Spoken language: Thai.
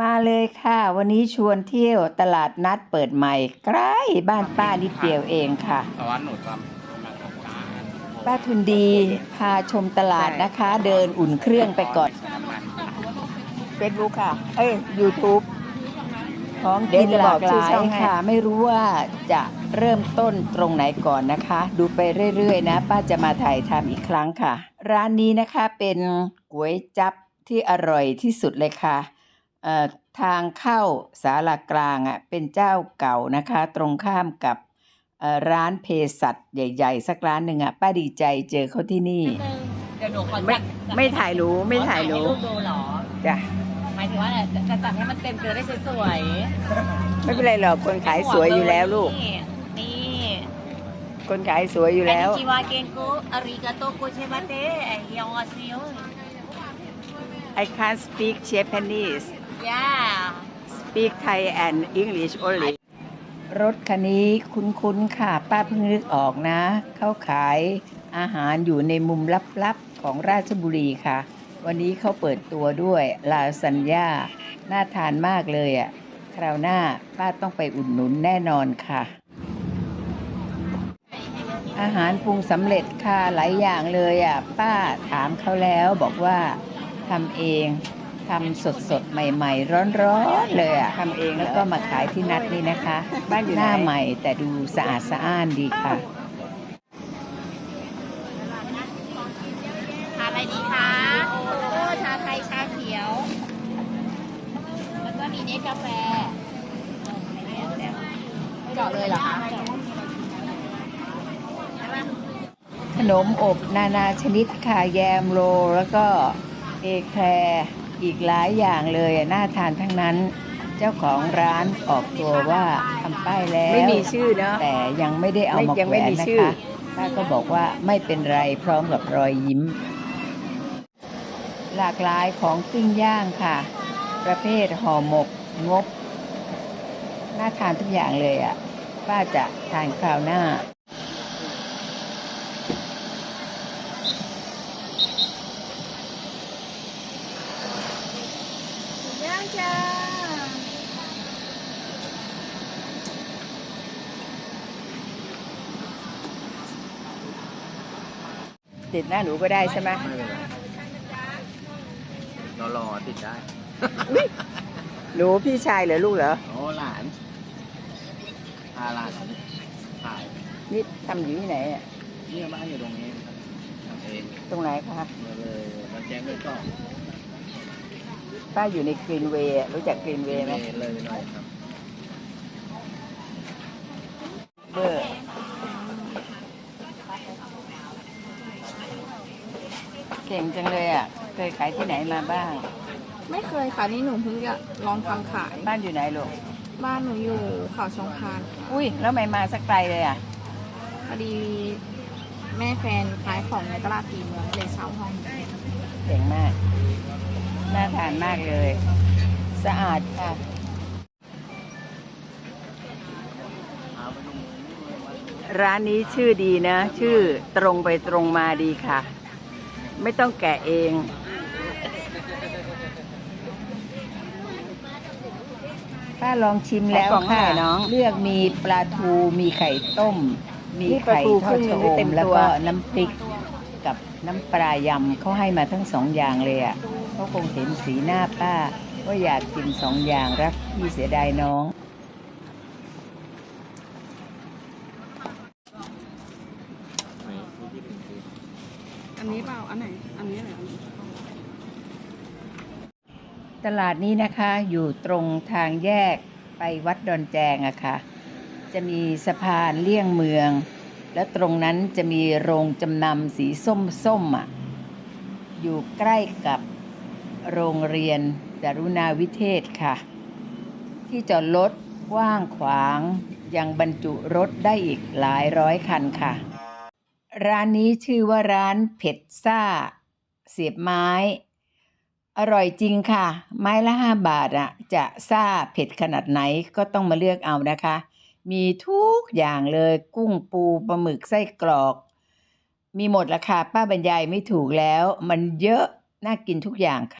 มาเลยค่ะ วันนี้ชวนเที่ยวตลาดนัดเปิดใหม่ใกล้บ้านป้านิดเดียวเองค่ะ แต่ว่าหนูจำมาทำการป้าทุนดีพาชมตลาดนะคะ เดินอุ่นเครื่องไปก่อนน้ำมัน Facebook ค่ะ เอ้ย YouTube ของกินหลากหลายค่ะ ไม่รู้ว่าจะเริ่มต้นตรงไหนก่อนนะคะ ดูไปเรื่อยๆนะ ป้าจะมาถ่ายทำอีกครั้งค่ะ ร้านนี้นะคะเป็นก๋วยจับที่อร่อยที่สุดเลยค่ะเอ่อ ทางเข้าสาลากลางอะเป็นเจ้าเก่านะคะ ตรงข้ามกับเอ่อร้านเภสัชใหญ่ ๆ สักร้านหนึ่งอะป้าดีใจเจอเขาที่นี่เดี๋ยวหนูขอไม่จัดจัดไม่ถ่ายหนูไม่ถ่ายหนูให้ลูกดูเหรอจ้ะหมายถึงว่าจะจะจัดให้มันเต็มเกลือได้สวยไม่เป็นไรหรอกคนๆขายสวยอยู่แล้วลูก นี่นี่คนขายสวยอยู่แล้วอันนี้จิวาเกนโกอาริกาโตโกเชบาเตะยองอาซิโอ I can't speak Japanese ย่า speak Thai and English only รถคันนี้คุ้นๆค่ะ ป้าเพิ่งนึกออกนะ เขาขายอาหารอยู่ในมุมลับๆของราชบุรีค่ะ วันนี้เขาเปิดตัวด้วยลาสัญญา น่าทานมากเลยอะ่ะ คราวหน้าป้าต้องไปอุดหนุนแน่นอนค่ะ อาหารปรุงสำเร็จค่ะหลายอย่างเลยอะ ป้าถามเขาแล้วบอกว่า ทำเองทำสดๆใหม่ ๆ ร้อนๆเลยอะทำเองแล้วก็มาขายที่นัดนี่นะคะบ้านอยู่หน้าใหม่แต่ดูสะอาดสะอ้านดีค่ะทานอะไรดีคะโอ้ชาไทยชาเขียว แล้วก็มีเนสกาแฟไม่เจาะเลยเหรอคะขนมอบนานาชนิดค่ะแยมโรแล้วก็ เอแคลร์อีกหลายอย่างเลยอะน่าทานทั้งนั้น เจ้าของร้านออกตัวว่าทำป้ายแล้วไม่มีชื่อเนาะแต่ยังไม่ได้เอามายังแขไม่วนมีนะชื่อคะป้าก็บอกว่าไม่เป็นไรพร้อมกับรอยยิ้ม หลากหลายของปิ้งย่างค่ะ ประเภทห่อหมกงบ น่าทานทุกอย่างเลยอะป้าจะทานคราวหน้าางจ้าติดหน้าหนูก็ได้ใช่ไหมไม่เป็นไรเรารอติดได้ หนูพี่ชายเหรอลูกเหรอ โอ้หลานพาหลานถ่ายนี่ทำอยู่ที่ไหนอะเนี่ยบ้านอยู่ตรงนี้ครับทำเอง ตรงไหนคะมาเลยมันแจ้งเลยต่อ ป้าอยู่ในกรีนเวย์รู้จักกรีนเวย์ไหมเลยหน่อยครับเบอร์เก่งจังเลยอะ เคยขายที่ไหนมาบ้าง ไม่เคยค่ะนี่หนูเพิ่งจะลองทำขาย บ้านอยู่ไหนลูก บ้านหนูอยู่เขาชงพานค่ะอุ้ย แล้วไม่มาสักไกลเลยอะ พอดีแม่แฟนขายของในตลาดตีเมืองเลยเช่าห้อง เก่งมาก น่าทานมากเลย สะอาดค่ะร้านนี้ชื่อดีนะ ชื่อตรงไปตรงมาดีค่ะ ไม่ต้องแกะเอง ป้าลองชิมแล้วขอกล่องค่ะหน่อยน้อง เลือกมีปลาทูมีไข่ต้ม มีนี่ปลาไข่ทูทอดครึ่ชะงหอนึ่งเต็มมแล้วตัวก็น้ำพริกกับน้ำปลายำเขาให้มาทั้งสองอย่างเลยอะ เขาคงเห็นสีหน้าป้า ว่าอยากกินสองอย่างรักพี่เสียดายน้อง อันนี้เปล่า อันไหน อันนี้ไหนตลาดนี้นะคะอยู่ตรงทางแยกไปวัดดอนแจงอะค่ะ จะมีสะพานเลี่ยงเมือง แล้วตรงนั้นจะมีโรงจำนำสีส้มๆอะอยู่ใกล้กับ โรงเรียนดารุณาวิเทศค่ะ ที่จอดรถกว้างขวางยังบรรจุรถได้อีกหลายร้อยคันค่ะ ร้านนี้ชื่อว่าร้านเผ็ดซ่า เสียบไม้ อร่อยจริงค่ะ ไม้ละห้าบาทอะจะซ่าเผ็ดขนาดไหนก็ต้องมาเลือกเอานะคะ มีทุกอย่างเลยกุ้งปูปลาหมึกไส้กรอก มีหมดราคาป้าบรรยายไม่ถูกแล้ว มันเยอะน่ากินทุกอย่างค่ะ